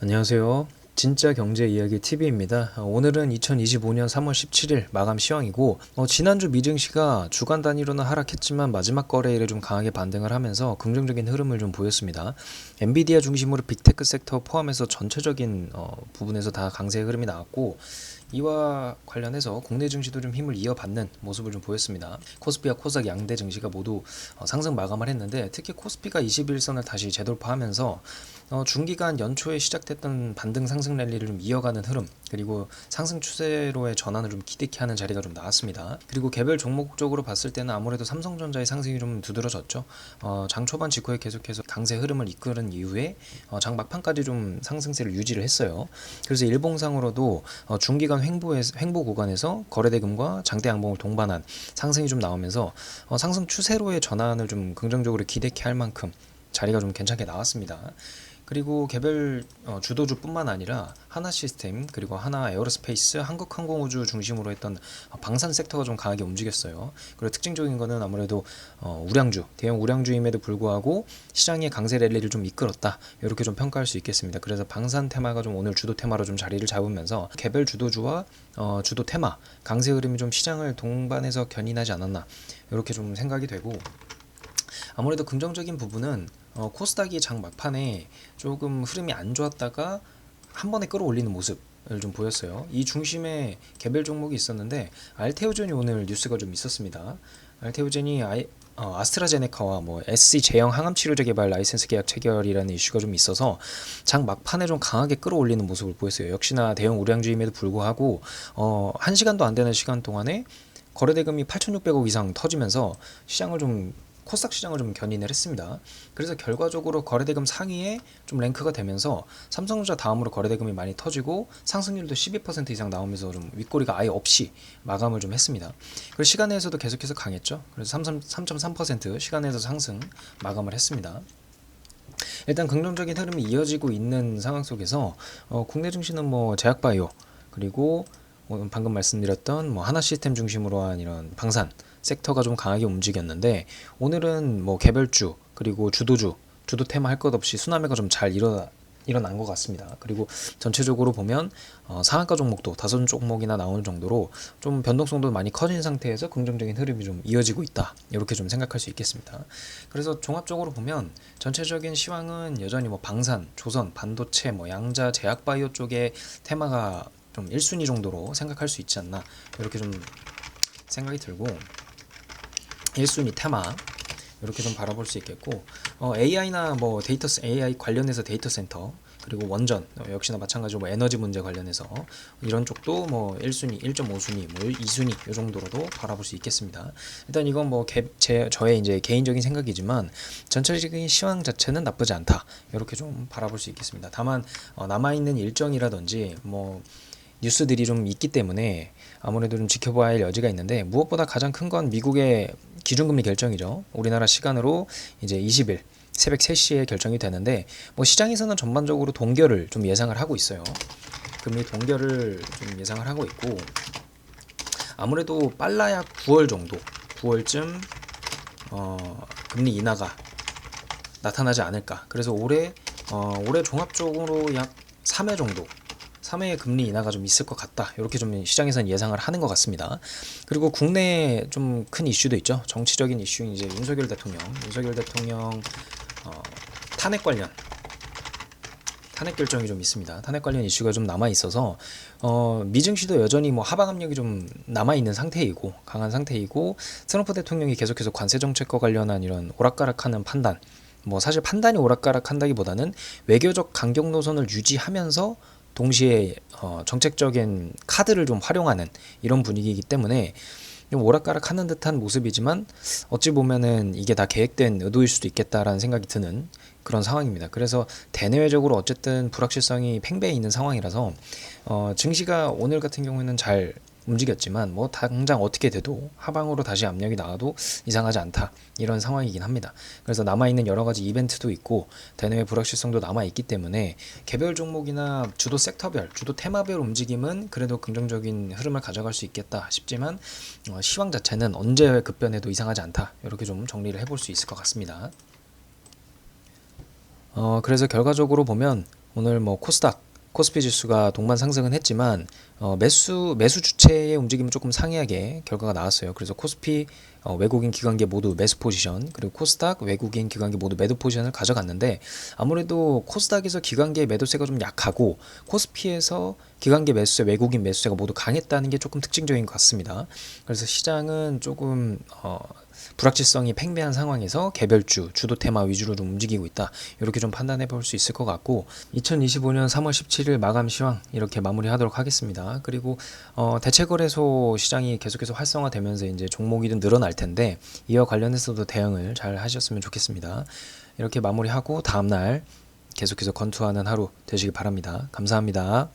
안녕하세요. 진짜 경제 이야기 TV입니다. 오늘은 2025년 3월 17일 마감 시황이고 어, 지난주 미증시가 주간 단위로는 하락했지만 마지막 거래일에 좀 강하게 반등을 하면서 긍정적인 흐름을 좀 보였습니다. 엔비디아 중심으로 빅테크 섹터 포함해서 전체적인 어, 부분에서 다 강세의 흐름이 나왔고 이와 관련해서 국내 증시도 좀 힘을 이어받는 모습을 좀 보였습니다. 코스피와 코스닥 양대 증시가 모두 어, 상승 마감을 했는데 특히 코스피가 21선을 다시 재돌파하면서 어, 중기간 연초에 시작됐던 반등 상승 랠리를 좀 이어가는 흐름 그리고 상승 추세로의 전환을 좀 기대케 하는 자리가 좀 나왔습니다. 그리고 개별 종목적으로 봤을 때는 아무래도 삼성전자의 상승이 좀 두드러졌죠. 어, 장 초반 직후에 계속해서 강세 흐름을 이끄는 이후에 어, 장 막판까지 좀 상승세를 유지를 했어요. 그래서 일봉상으로도 어, 중기간 횡보에 횡보 구간에서 거래대금과 장대 양봉을 동반한 상승이 좀 나오면서 어, 상승 추세로의 전환을 좀 긍정적으로 기대케 할 만큼 자리가 좀 괜찮게 나왔습니다. 그리고 개별 어, 주도주뿐만 아니라 하나 시스템 그리고 하나 에어로스페이스 한국항공우주 중심으로 했던 어, 방산 섹터가 좀 강하게 움직였어요. 그리고 특징적인 거는 아무래도 어, 우량주 대형 우량주임에도 불구하고 시장의 강세 랠리를 좀 이끌었다 이렇게 좀 평가할 수 있겠습니다. 그래서 방산 테마가 좀 오늘 주도 테마로 좀 자리를 잡으면서 개별 주도주와 어, 주도 테마 강세 흐름이 좀 시장을 동반해서 견인하지 않았나 이렇게 좀 생각이 되고 아무래도 긍정적인 부분은 어, 코스닥이 장 막판에 조금 흐름이 안 좋았다가 한 번에 끌어올리는 모습을 좀 보였어요. 이 중심에 개별 종목이 있었는데 알테오젠이 오늘 뉴스가 좀 있었습니다. 알테오젠이 아이, 어, 아스트라제네카와 뭐 SC 제형 항암 치료제 개발 라이센스 계약 체결이라는 이슈가 좀 있어서 장 막판에 좀 강하게 끌어올리는 모습을 보였어요. 역시나 대형 우량주임에도 불구하고 어, 한 시간도 안 되는 시간 동안에 거래대금이 8,600억 이상 터지면서 시장을 좀 코스닥 시장을 좀 견인을 했습니다. 그래서 결과적으로 거래대금 상위에 좀 랭크가 되면서 삼성전자 다음으로 거래대금이 많이 터지고 상승률도 12% 이상 나오면서 좀 윗꼬리가 아예 없이 마감을 좀 했습니다. 그리고 시간에서도 계속해서 강했죠. 그래서 3.3% 시간에서 상승 마감을 했습니다. 일단 긍정적인 흐름이 이어지고 있는 상황 속에서 어, 국내 증시는 뭐 제약바이오 그리고 뭐 방금 말씀드렸던 뭐 하나 시스템 중심으로 한 이런 방산 섹터가 좀 강하게 움직였는데 오늘은 뭐 개별주 그리고 주도주 주도 테마 할 것 없이 수남매가 좀 잘 일어 일어난 것 같습니다. 그리고 전체적으로 보면 어, 상한가 종목도 다섯 종목이나 나오는 정도로 좀 변동성도 많이 커진 상태에서 긍정적인 흐름이 좀 이어지고 있다. 이렇게 좀 생각할 수 있겠습니다. 그래서 종합적으로 보면 전체적인 시황은 여전히 뭐 방산, 조선, 반도체, 뭐 양자, 제약바이오 쪽의 테마가 좀 1순위 정도로 생각할 수 있지 않나 이렇게 좀 생각이 들고 1순위 테마 이렇게 좀 바라볼 수 있겠고 어, AI나 뭐 데이터 AI 관련해서 데이터 센터 그리고 원전 어, 역시나 마찬가지로 뭐 에너지 문제 관련해서 이런 쪽도 뭐 1순위, 1.5순위, 뭐 2순위 이 정도로도 바라볼 수 있겠습니다. 일단 이건 뭐 개, 제, 저의 이제 개인적인 생각이지만 전체적인 시황 자체는 나쁘지 않다 이렇게 좀 바라볼 수 있겠습니다. 다만 어, 남아 있는 일정이라든지 뭐 뉴스들이 좀 있기 때문에 아무래도 좀 지켜봐야 할 여지가 있는데 무엇보다 가장 큰 건 미국의 기준금리 결정이죠. 우리나라 시간으로 이제 20일 새벽 3시에 결정이 되는데 뭐 시장에서는 전반적으로 동결을 좀 예상을 하고 있어요. 금리 동결을 좀 예상을 하고 있고 아무래도 빨라야 9월 정도, 9월쯤 어, 금리 인하가 나타나지 않을까. 그래서 올해 어, 올해 종합적으로 약 3회 정도 3회 금리 인하가 좀 있을 것 같다. 이렇게 좀 시장에서는 예상을 하는 것 같습니다. 그리고 국내 좀 큰 이슈도 있죠. 정치적인 이슈인 이제 윤석열 대통령, 윤석열 대통령 어, 탄핵 관련 탄핵 결정이 좀 있습니다. 탄핵 관련 이슈가 좀 남아 있어서 어, 미증시도 여전히 뭐 하방 압력이 좀 남아 있는 상태이고 강한 상태이고 트럼프 대통령이 계속해서 관세 정책과 관련한 이런 오락가락하는 판단 뭐 사실 판단이 오락가락한다기보다는 외교적 강경 노선을 유지하면서 동시에 어, 정책적인 카드를 좀 활용하는 이런 분위기이기 때문에 좀 오락가락하는 듯한 모습이지만 어찌 보면은 이게 다 계획된 의도일 수도 있겠다라는 생각이 드는 그런 상황입니다. 그래서 대내외적으로 어쨌든 불확실성이 팽배해 있는 상황이라서 어, 증시가 오늘 같은 경우에는 잘 움직였지만 뭐 당장 어떻게 돼도 하방으로 다시 압력이 나와도 이상하지 않다 이런 상황이긴 합니다. 그래서 남아 있는 여러 가지 이벤트도 있고 대내외 불확실성도 남아 있기 때문에 개별 종목이나 주도 섹터별, 주도 테마별 움직임은 그래도 긍정적인 흐름을 가져갈 수 있겠다 싶지만 어, 시황 자체는 언제 급변해도 이상하지 않다 이렇게 좀 정리를 해볼 수 있을 것 같습니다. 어, 그래서 결과적으로 보면 오늘 뭐 코스닥, 코스피 지수가 동반 상승은 했지만 어, 매수 매수 주체의 움직임은 조금 상이하게 결과가 나왔어요. 그래서 코스피 어, 외국인 기관계 모두 매수 포지션 그리고 코스닥 외국인 기관계 모두 매도 포지션을 가져갔는데 아무래도 코스닥에서 기관계 매도세가 좀 약하고 코스피에서 기관계 매수세 외국인 매수세가 모두 강했다는 게 조금 특징적인 것 같습니다. 그래서 시장은 조금 어, 불확실성이 팽배한 상황에서 개별주, 주도 테마 위주로 좀 움직이고 있다. 이렇게 좀 판단해 볼 수 있을 것 같고 2025년 3월 17일 마감 시황 이렇게 마무리하도록 하겠습니다. 그리고 어, 대체 거래소 시장이 계속해서 활성화되면서 이제 종목이 좀 늘어날 텐데 이와 관련해서도 대응을 잘 하셨으면 좋겠습니다. 이렇게 마무리하고 다음 날 계속해서 건투하는 하루 되시기 바랍니다. 감사합니다.